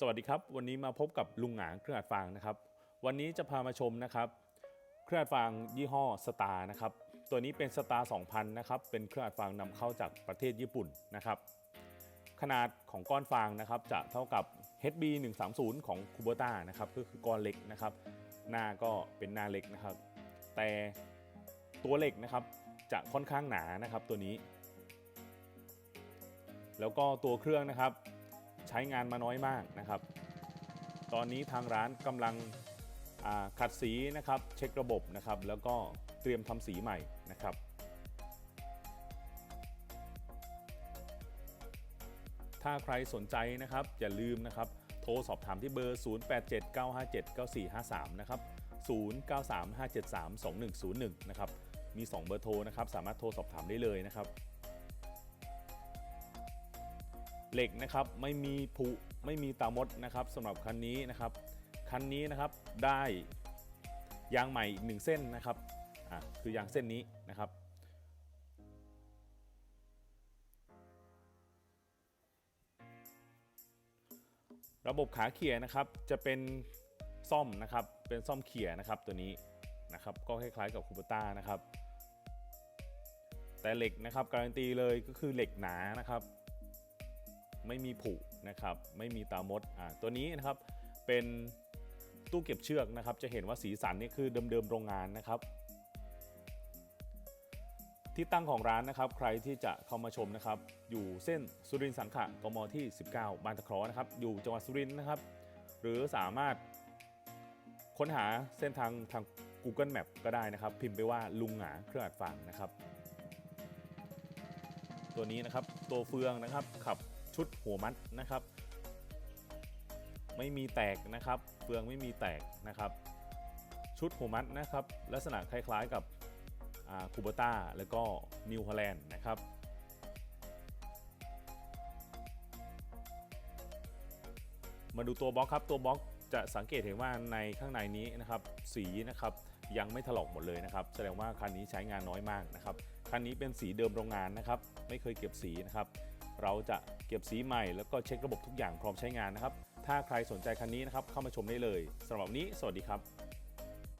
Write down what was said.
สวัสดีครับ วันนี้มาพบกับลุงหงางเครื่องอัดฟางนะครับ วันนี้จะพามาชมนะครับ เครื่องอัดฟางยี่ห้อสตาร์นะครับ ตัวนี้เป็นสตาร์2000นะครับ เป็นเครื่องอัดฟางนำเข้าจากประเทศญี่ปุ่นนะครับ ขนาดของก้อนฟางนะครับ จะเท่ากับ HB 130ของคูเบต้านะครับ ก็คือก้อนเล็กนะครับ หน้าก็เป็นหน้าเล็กนะครับ แต่ตัวเหล็กนะครับจะค่อนข้างหนานะครับตัวนี้ แล้วก็ตัวเครื่องนะครับ ใช้งานมาน้อยมากนะครับ ตอนนี้ทางร้านกำลังขัดสีนะครับ เช็คระบบนะครับ แล้วก็เตรียมทำสีใหม่นะครับถ้าใครสนใจนะครับ อย่าลืมนะครับ โทรสอบถามที่เบอร์ 0879579453 นะครับ 0935732101 นะครับ มี 2 เบอร์โทรนะครับ สามารถโทรสอบถามได้เลยนะครับ เหล็กนะครับไม่มีผุไม่มีตามดนะครับสำหรับคันนี้นะครับคันนี้นะครับได้ยางใหม่อีกหนึ่งเส้นนะครับอะคือยางเส้นนี้นะครับ ระบบขาเขี่ยนะครับจะเป็นซ่อมนะครับเป็นซ่อมเขี่ยนะครับตัวนี้นะครับก็คล้ายๆกับคูปต้านะครับ แต่เหล็กนะครับการันตีเลยก็คือเหล็กหนานะครับ ไม่มีผุนะครับไม่มีตามดอ่าตัวนี้นะครับเป็นตู้เก็บเชือกนะครับ จะเห็นว่าสีสันนี่คือเดิมๆโรงงานนะครับ ที่ตั้งของร้านนะครับ ใครที่จะเข้ามาชมนะครับ อยู่เส้นสุรินทร์สังขะกมที่ 19 บางตะคราะห์นะครับ อยู่จังหวัดสุรินทร์นะครับ หรือสามารถค้นหาเส้นทางทาง Google Map ก็ได้นะครับ พิมพ์ไปว่าลุงหงาเครื่องอัดฟางนะครับ ตัวนี้นะครับตัวเฟืองนะครับขับ ชุดหัวมัดนะครับ ไม่มีแตกนะครับ เฟืองไม่มีแตกนะครับ ชุดหัวมัดนะครับ ลักษณะคล้ายๆกับคูเบต้าแล้วก็นิวฮอลแลนด์นะครับมาดูตัวบล็อกครับตัวบล็อกจะสังเกตเห็นว่าในข้างในนี้นะครับสีนะครับยังไม่ถลอกหมดเลยนะครับ แสดงว่าคันนี้ใช้งานน้อยมากนะครับคันนี้เป็นสีเดิมโรงงานนะครับ ไม่เคยเก็บสีนะครับ เราจะเก็บสีใหม่แล้วก็เช็คระบบทุกอย่างพร้อมใช้งานนะครับ ถ้าใครสนใจคันนี้นะครับเข้ามาชมได้เลยสำหรับนี้ สวัสดีครับ